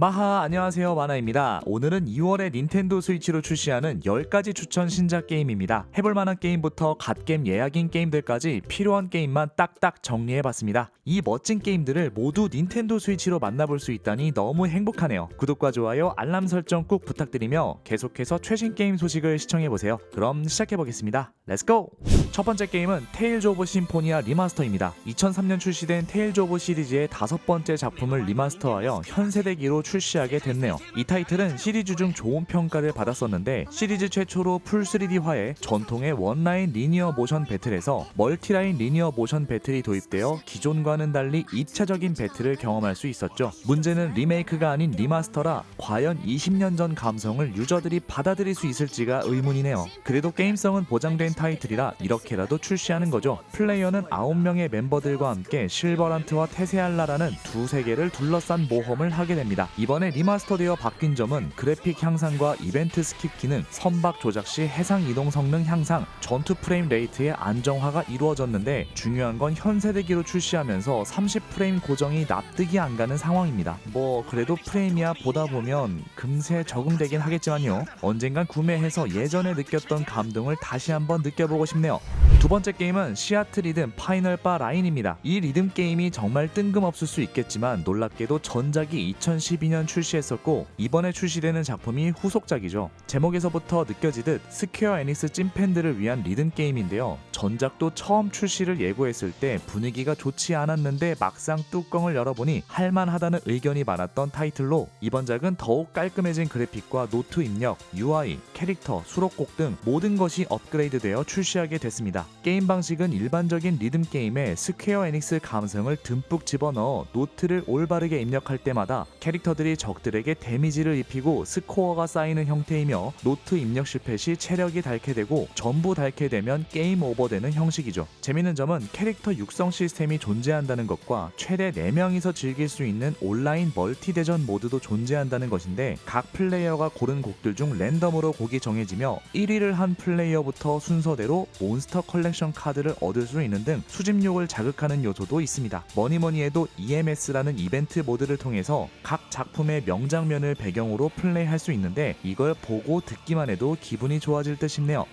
마하 안녕하세요 마나입니다. 오늘은 2월에 닌텐도 스위치로 출시하는 10가지 추천 신작 게임입니다. 해볼 만한 게임부터 갓겜 예약인 게임들까지 필요한 게임만 딱딱 정리해봤습니다. 이 멋진 게임들을 모두 닌텐도 스위치로 만나볼 수 있다니 너무 행복하네요. 구독과 좋아요, 알람 설정 꼭 부탁드리며 계속해서 최신 게임 소식을 시청해보세요. 그럼 시작해보겠습니다. 렛츠고! 첫 번째 게임은 테일즈 오브 심포니아 리마스터입니다. 2003년 출시된 테일즈 오브 시리즈의 다섯 번째 작품을 리마스터하여 현 세대기로 출시하게 됐네요. 이 타이틀은 시리즈 중 좋은 평가를 받았었는데 시리즈 최초로 풀 3D화에 전통의 원라인 리니어 모션 배틀에서 멀티라인 리니어 모션 배틀이 도입되어 기존과는 달리 입체적인 배틀을 경험할 수 있었죠. 문제는 리메이크가 아닌 리마스터라 과연 20년 전 감성을 유저들이 받아들일 수 있을지가 의문이네요. 그래도 게임성은 보장된 타이틀이라 이렇게라도 출시하는 거죠. 플레이어는 9명의 멤버들과 함께 실버란트와 테세알라라는 두 세계를 둘러싼 모험을 하게 됩니다. 이번에 리마스터되어 바뀐 점은 그래픽 향상과 이벤트 스킵 기능, 선박 조작 시 해상 이동 성능 향상, 전투 프레임 레이트의 안정화가 이루어졌는데 중요한 건 현 세대기로 출시하면서 30프레임 고정이 납득이 안 가는 상황입니다. 뭐 그래도 프레임이야 보다 보면 금세 적응되긴 하겠지만요. 언젠간 구매해서 예전에 느꼈던 감동을 다시 한번 느껴보고 싶네요. 두 번째 게임은 시아트 리듬 파이널 바 라인입니다. 이 리듬 게임이 정말 뜬금없을 수 있겠지만 놀랍게도 전작이 2012년 출시했었고 이번에 출시되는 작품이 후속작이죠. 제목에서부터 느껴지듯 스퀘어 애닉스 찐팬들을 위한 리듬 게임인데요. 전작도 처음 출시를 예고했을 때 분위기가 좋지 않았는데 막상 뚜껑을 열어보니 할만하다는 의견이 많았던 타이틀로 이번 작은 더욱 깔끔해진 그래픽과 노트 입력, UI, 캐릭터, 수록곡 등 모든 것이 업그레이드되어 출시하게 됐습니다. 게임 방식은 일반적인 리듬 게임에 스퀘어 애닉스 감성을 듬뿍 집어넣어 노트를 올바르게 입력할 때마다 캐릭터들이 적들에게 데미지를 입히고 스코어가 쌓이는 형태이며 노트 입력 실패 시 체력이 닳게 되고 전부 닳게 되면 게임 오버 되는 형식이죠. 재밌는 점은 캐릭터 육성 시스템이 존재한다는 것과 최대 4명이서 즐길 수 있는 온라인 멀티 대전 모드도 존재한다는 것인데 각 플레이어가 고른 곡들 중 랜덤으로 곡이 정해지며 1위를 한 플레이어부터 순서대로 몬스터 컬렉션 카드를 얻을 수 있는 등 수집욕을 자극하는 요소도 있습니다. 뭐니뭐니 해도 EMS라는 이벤트 모드를 통해서 각 작품의 명장면을 배경으로 플레이할 수 있는데 이걸 보고 듣기만 해도 기분이 좋아질 듯 싶네요.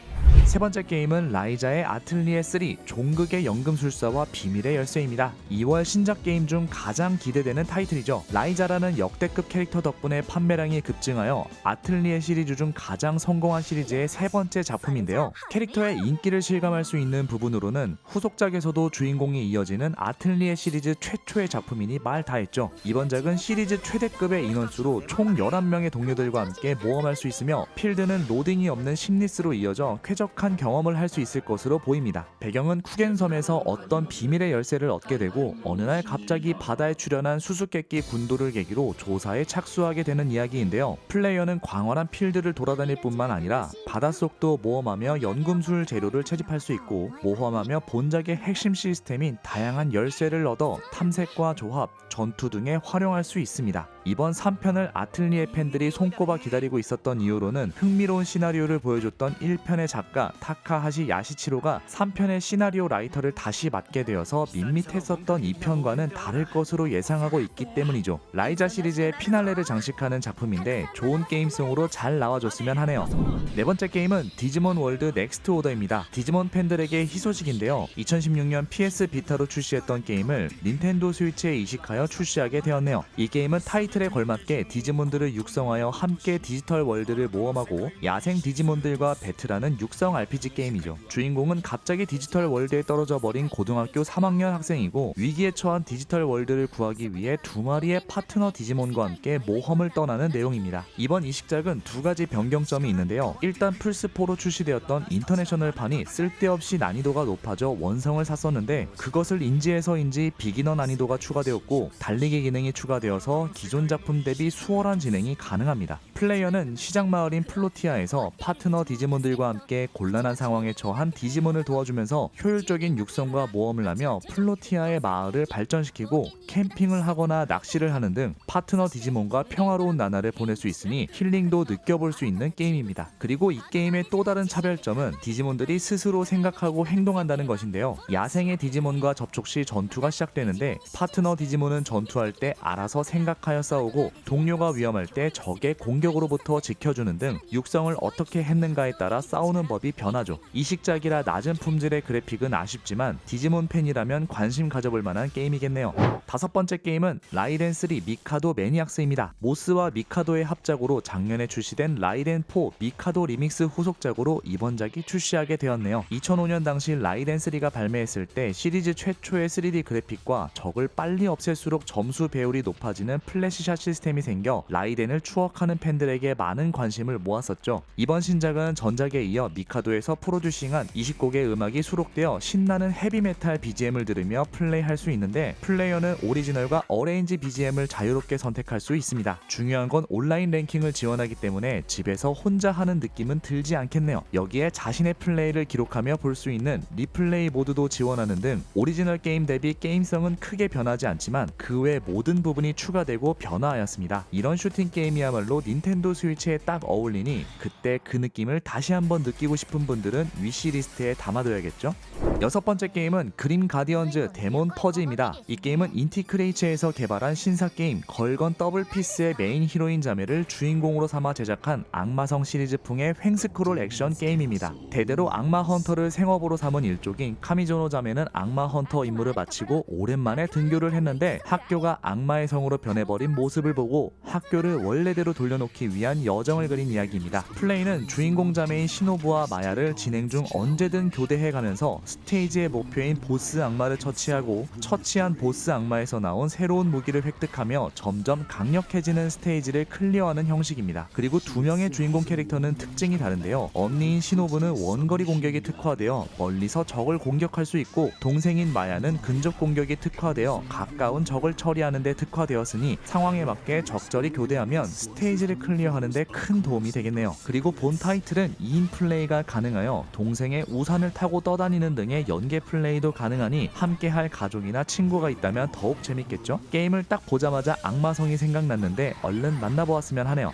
세 번째 게임은 라이자의 아틀리에 3 종극의 연금술사와 비밀의 열쇠입니다. 2월 신작 게임 중 가장 기대되는 타이틀이죠. 라이자라는 역대급 캐릭터 덕분에 판매량이 급증하여 아틀리에 시리즈 중 가장 성공한 시리즈의 세 번째 작품인데요. 캐릭터의 인기를 실감할 수 있는 부분으로는 후속작에서도 주인공이 이어지는 아틀리에 시리즈 최초의 작품이니 말 다했죠. 이번 작은 시리즈 최대급의 인원수로 총 11명의 동료들과 함께 모험할 수 있으며 필드는 로딩이 없는 심리스로 이어져 쾌적 한 경험을 할 수 있을 것으로 보입니다. 배경은 쿠겐섬에서 어떤 비밀의 열쇠를 얻게 되고 어느 날 갑자기 바다에 출현한 수수께끼 군도를 계기로 조사에 착수하게 되는 이야기인데요. 플레이어는 광활한 필드를 돌아다닐 뿐만 아니라 바닷속도 모험하며 연금술 재료를 채집할 수 있고 모험하며 본작의 핵심 시스템인 다양한 열쇠를 얻어 탐색과 조합, 전투 등에 활용할 수 있습니다. 이번 3편을 아틀리에 팬들이 손꼽아 기다리고 있었던 이유로는 흥미로운 시나리오를 보여줬던 1편의 작가 타카하시 야시치로가 3편의 시나리오 라이터를 다시 맡게 되어서 밋밋했었던 2편과는 다를 것으로 예상하고 있기 때문이죠. 라이자 시리즈의 피날레를 장식하는 작품인데 좋은 게임성으로 잘 나와줬으면 하네요. 네 번째 게임은 디지몬 월드 넥스트 오더입니다. 디지몬 팬들에게 희소식인데요. 2016년 PS 비타로 출시했던 게임을 닌텐도 스위치에 이식하여 출시하게 되었네요. 이 게임은 타이틀 에 걸맞게 디지몬들을 육성하여 함께 디지털 월드를 모험하고 야생 디지몬들과 배틀하는 육성 RPG 게임이죠. 주인공은 갑자기 디지털 월드에 떨어져 버린 고등학교 3학년 학생이고 위기에 처한 디지털 월드를 구하기 위해 두 마리의 파트너 디지몬과 함께 모험을 떠나는 내용입니다. 이번 이식작은 두 가지 변경점이 있는데요. 일단 플스4로 출시되었던 인터내셔널판이 쓸데없이 난이도가 높아져 원성을 샀었는데 그것을 인지해서인지 비기너 난이도가 추가되었고 달리기 기능이 추가되어서 기존 작품 대비 수월한 진행이 가능합니다. 플레이어는 시장 마을인 플로티아에서 파트너 디지몬들과 함께 곤란한 상황에 처한 디지몬을 도와주면서 효율적인 육성과 모험을 하며 플로티아의 마을을 발전시키고 캠핑을 하거나 낚시를 하는 등 파트너 디지몬과 평화로운 나날을 보낼 수 있으니 힐링도 느껴볼 수 있는 게임입니다. 그리고 이 게임의 또 다른 차별점은 디지몬들이 스스로 생각하고 행동한다는 것인데요. 야생의 디지몬과 접촉 시 전투가 시작되는데 파트너 디지몬은 전투할 때 알아서 생각하여 싸우 싸우고 동료가 위험할 때 적의 공격 으로부터 지켜주는 등 육성을 어떻게 했는가에 따라 싸우는 법이 변하죠. 이식작이라 낮은 품질의 그래픽은 아쉽지만 디지몬 팬이라면 관심 가져볼 만한 게임이겠네요. 다섯 번째 게임은 라이덴 3 미카도 매니악스입니다. 모스와 미카도의 합작으로 작년에 출시된 라이덴 4 미카도 리믹스 후속작으로 이번 작이 출시하게 되었네요. 2005년 당시 라이덴 3가 발매했을 때 시리즈 최초의 3D 그래픽과 적을 빨리 없앨수록 점수 배율이 높아지는 플래시샷 시스템이 생겨 라이덴을 추억하는 팬 들에게 많은 관심을 모았었죠. 이번 신작은 전작에 이어 미카도에서 프로듀싱한 20곡의 음악이 수록되어 신나는 헤비메탈 BGM을 들으며 플레이할 수 있는데 플레이어는 오리지널과 어레인지 BGM을 자유롭게 선택할 수 있습니다. 중요한 건 온라인 랭킹을 지원하기 때문에 집에서 혼자 하는 느낌은 들지 않겠네요. 여기에 자신의 플레이를 기록하며 볼 수 있는 리플레이 모드도 지원하는 등 오리지널 게임 대비 게임성은 크게 변하지 않지만 그 외 모든 부분이 추가되고 변화하였습니다. 이런 슈팅 게임이야말로 닌텐도 스위치에 딱 어울리니 그때 그 느낌을 다시 한번 느끼고 싶은 분들은 위시리스트에 담아둬야겠죠? 여섯 번째 게임은 그림 가디언즈 데몬 퍼즈입니다. 이 게임은 인티크레이츠에서 개발한 신사 게임 걸건 더블 피스의 메인 히로인 자매를 주인공으로 삼아 제작한 악마성 시리즈풍의 횡스크롤 액션 게임입니다. 대대로 악마 헌터를 생업으로 삼은 일족인 카미조노 자매는 악마 헌터 임무를 마치고 오랜만에 등교를 했는데 학교가 악마의 성으로 변해버린 모습을 보고 학교를 원래대로 돌려놓기 위한 여정을 그린 이야기입니다. 플레이는 주인공 자매인 시노부와 마야를 진행 중 언제든 교대해가면서 스테이지의 목표인 보스 악마를 처치하고 처치한 보스 악마에서 나온 새로운 무기를 획득하며 점점 강력해지는 스테이지를 클리어하는 형식입니다. 그리고 두 명의 주인공 캐릭터는 특징이 다른데요. 언니인 시노부는 원거리 공격이 특화되어 멀리서 적을 공격할 수 있고 동생인 마야는 근접 공격이 특화되어 가까운 적을 처리하는 데 특화되었으니 상황에 맞게 적절히 교대하면 스테이지를 클리어하는 데 큰 도움이 되겠네요. 그리고 본 타이틀은 2인 플레이가 가능하여 동생의 우산을 타고 떠다니는 등의 연계 플레이도 가능하니 함께할 가족이나 친구가 있다면 더욱 재밌겠죠? 게임을 딱 보자마자 악마성이 생각났는데 얼른 만나보았으면 하네요.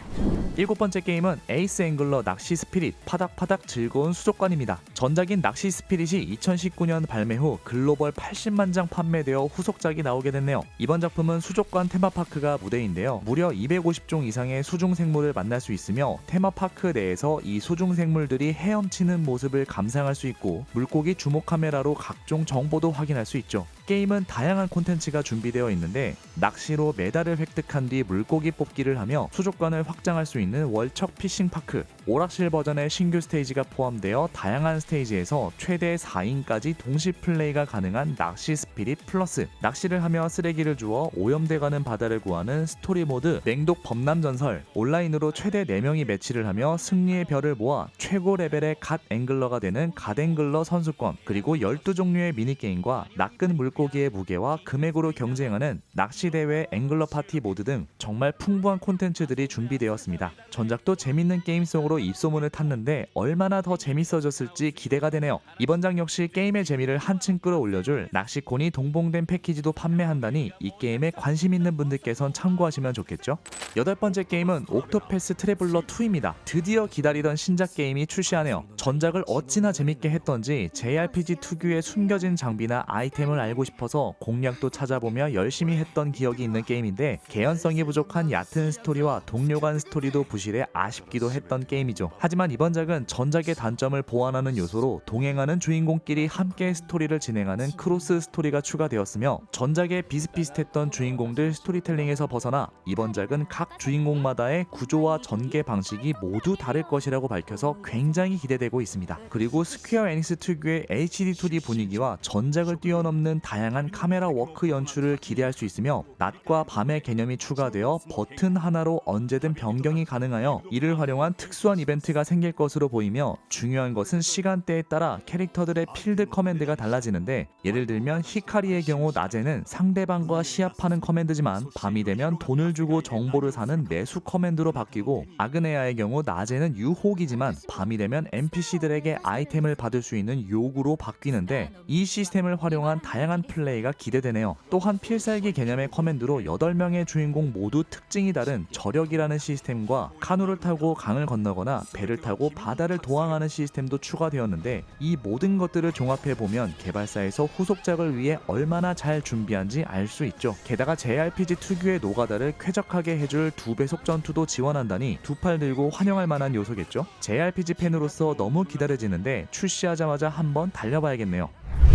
일곱 번째 게임은 에이스 앵글러 낚시 스피릿 파닥파닥 즐거운 수족관입니다. 전작인 낚시 스피릿이 2019년 발매 후 글로벌 80만 장 판매되어 후속작이 나오게 됐네요. 이번 작품은 수족관 테마파크가 무대인데요. 무려 250종 이상의 수중 생물을 만날 수 있으며 테마파크 내에서 이 수중 생물들이 헤엄치는 모습을 감상할 수 있고 물고기 주모 카메라로 각종 정보도 확인할 수 있죠. 게임은 다양한 콘텐츠가 준비되어 있는데 낚시로 메달을 획득한 뒤 물고기 뽑기를 하며 수족관을 확장할 수 있는 월척 피싱 파크, 오락실 버전의 신규 스테이지가 포함되어 다양한 스테이지에서 최대 4인까지 동시 플레이가 가능한 낚시 스피릿 플러스, 낚시를 하며 쓰레기를 주워 오염돼가는 바다를 구하는 스토리 모드 맹독 범람 전설, 온라인으로 최대 4명이 매치를 하며 승리의 별을 모아 최고 레벨의 갓 앵글러가 되는 갓 앵글러 선수권, 그리고 12종류의 미니게임과 낚은 물고기 의 무게와 금액으로 경쟁하는 낚시대회 앵글러 파티 모드 등 정말 풍부한 콘텐츠들이 준비되었습니다. 전작도 재밌는 게임 속으로 입소문을 탔는데 얼마나 더 재밌어졌을지 기대가 되네요. 이번 작 역시 게임의 재미를 한층 끌어올려줄 낚시콘이 동봉된 패키지도 판매한다니 이 게임에 관심 있는 분들께선 참고하시면 좋겠죠? 여덟 번째 게임은 옥토패스 트래블러 2입니다. 드디어 기다리던 신작 게임이 출시하네요. 전작을 어찌나 재밌게 했던지 JRPG 특유의 숨겨진 장비나 아이템을 알고 싶어서 공략도 찾아보며 열심히 했던 기억이 있는 게임인데 개연성이 부족한 얕은 스토리와 동료 간 스토리도 부실해 아쉽기도 했던 게임이죠. 하지만 이번 작은 전작의 단점을 보완하는 요소로 동행하는 주인공끼리 함께 스토리를 진행하는 크로스 스토리가 추가되었으며 전작에 비슷비슷했던 주인공들 스토리텔링에서 벗어나 이번 작은 각 주인공마다의 구조와 전개 방식이 모두 다를 것이라고 밝혀서 굉장히 기대되고 있습니다. 그리고 스퀘어 애닉스 특유의 HD2D 분위기와 전작을 뛰어넘는 다양한 카메라 워크 연출을 기대할 수 있으며 낮과 밤의 개념이 추가되어 버튼 하나로 언제든 변경이 가능하여 이를 활용한 특수한 이벤트가 생길 것으로 보이며 중요한 것은 시간대에 따라 캐릭터들의 필드 커맨드가 달라지는데 예를 들면 히카리의 경우 낮에는 상대방과 시합하는 커맨드지만 밤이 되면 돈을 주고 정보를 사는 매수 커맨드로 바뀌고 아그네아의 경우 낮에는 유혹이지만 밤이 되면 NPC들에게 아이템을 받을 수 있는 요구로 바뀌는데 이 시스템을 활용한 다양한 플레이가 기대되네요. 또한 필살기 개념의 커맨드로 8명의 주인공 모두 특징이 다른 저력이라는 시스템과 카누를 타고 강을 건너거나 배를 타고 바다를 도항하는 시스템도 추가되었는데 이 모든 것들을 종합해 보면 개발사에서 후속작을 위해 얼마나 잘 준비한지 알 수 있죠. 게다가 JRPG 특유의 노가다를 쾌적하게 해줄 두 배속 전투도 지원한다니 두 팔 들고 환영할 만한 요소겠죠. JRPG 팬으로서 너무 기다려지는데 출시하자마자 한번 달려봐야겠네요.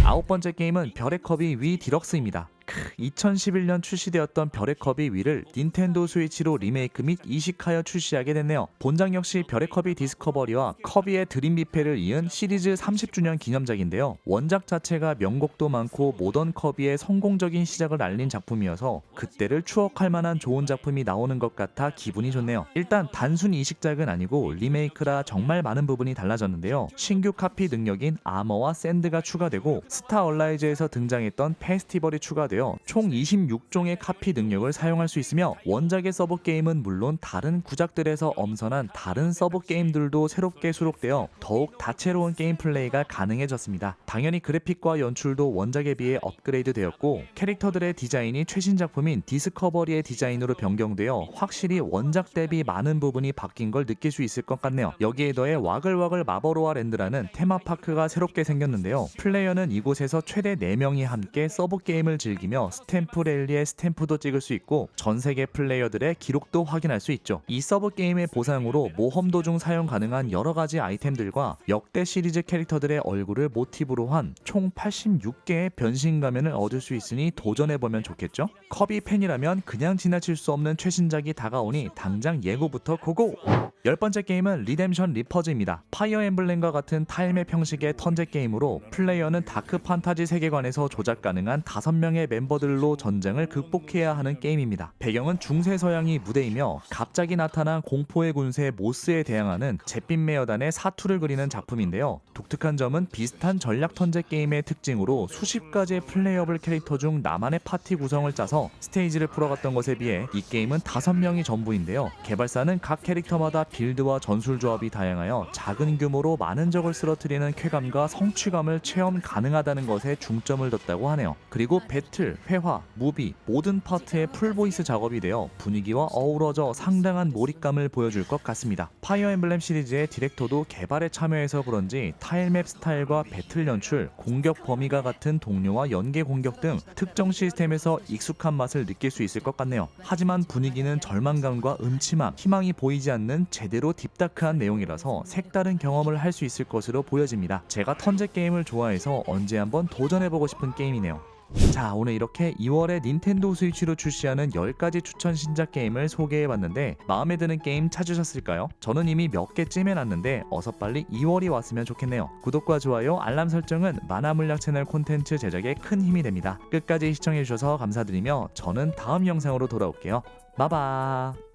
아홉 번째 게임은 별의 컵이 위 디럭스입니다. 크, 2011년 출시되었던 별의 컵이 위를 닌텐도 스위치로 리메이크 및 이식하여 출시하게 됐네요. 본작 역시 별의 컵이 디스커버리와 커비의 드림 뷔페를 이은 시리즈 30주년 기념작인데요. 원작 자체가 명곡도 많고 모던 커비의 성공적인 시작을 알린 작품이어서 그때를 추억할 만한 좋은 작품이 나오는 것 같아 기분이 좋네요. 일단 단순 이식작은 아니고 리메이크라 정말 많은 부분이 달라졌는데요. 신규 카피 능력인 아머와 샌드가 추가되고 스타 얼라이즈에서 등장했던 페스티벌이 추가되어 총 26종의 카피 능력을 사용할 수 있으며 원작의 서브 게임은 물론 다른 구작들에서 엄선한 다른 서브 게임들도 새롭게 수록되어 더욱 다채로운 게임 플레이가 가능해졌습니다. 당연히 그래픽과 연출도 원작에 비해 업그레이드 되었고 캐릭터들의 디자인이 최신 작품인 디스커버리의 디자인으로 변경되어 확실히 원작 대비 많은 부분이 바뀐 걸 느낄 수 있을 것 같네요. 여기에 더해 와글와글 마버로아 랜드라는 테마파크가 새롭게 생겼는데요. 플레이어는 이곳에서 최대 4명이 함께 서브 게임을 즐기며 스탬프 랠리의 스탬프도 찍을 수 있고 전 세계 플레이어들의 기록도 확인할 수 있죠. 이 서브 게임의 보상으로 모험 도중 사용 가능한 여러 가지 아이템들과 역대 시리즈 캐릭터들의 얼굴을 모티브로 한 총 86개의 변신 가면을 얻을 수 있으니 도전해 보면 좋겠죠? 커비 팬이라면 그냥 지나칠 수 없는 최신작이 다가오니 당장 예고부터 고고! 열 번째 게임은 리뎀션 리퍼즈입니다. 파이어 엠블렘과 같은 타임의 형식의 턴제 게임으로 플레이어는 다크 판타지 세계관에서 조작 가능한 5명의 멤버들로 전쟁을 극복해야 하는 게임입니다. 배경은 중세 서양이 무대이며 갑자기 나타난 공포의 군세 모스에 대항하는 잿빛 메어단의 사투를 그리는 작품인데요. 독특한 점은 비슷한 전략 턴제 게임의 특징으로 수십 가지의 플레이어블 캐릭터 중 나만의 파티 구성을 짜서 스테이지를 풀어갔던 것에 비해 이 게임은 5명이 전부인데요. 개발사는 각 캐릭터마다 빌드와 전술 조합이 다양하여 작은 규모로 많은 적을 쓰러뜨리는 쾌감과 성취감을 체험 가능하다는 것에 중점을 뒀다고 하네요. 그리고 배틀, 회화, 무비 모든 파트의 풀보이스 작업이 되어 분위기와 어우러져 상당한 몰입감을 보여줄 것 같습니다. 파이어 엠블렘 시리즈의 디렉터도 개발에 참여해서 그런지 타일맵 스타일과 배틀 연출, 공격 범위가 같은 동료와 연계 공격 등 특정 시스템에서 익숙한 맛을 느낄 수 있을 것 같네요. 하지만 분위기는 절망감과 음침함, 희망이 보이지 않는 제대로 딥다크한 내용이라서 색다른 경험을 할 수 있을 것으로 보여집니다. 제가 턴제 게임을 좋아해서 언제 한번 도전해보고 싶은 게임이네요. 자 오늘 이렇게 2월에 닌텐도 스위치로 출시하는 10가지 추천 신작 게임을 소개해봤는데 마음에 드는 게임 찾으셨을까요? 저는 이미 몇개 찜해놨는데 어서 빨리 2월이 왔으면 좋겠네요. 구독과 좋아요, 알람 설정은 만화물약 채널 콘텐츠 제작에 큰 힘이 됩니다. 끝까지 시청해주셔서 감사드리며 저는 다음 영상으로 돌아올게요. 마바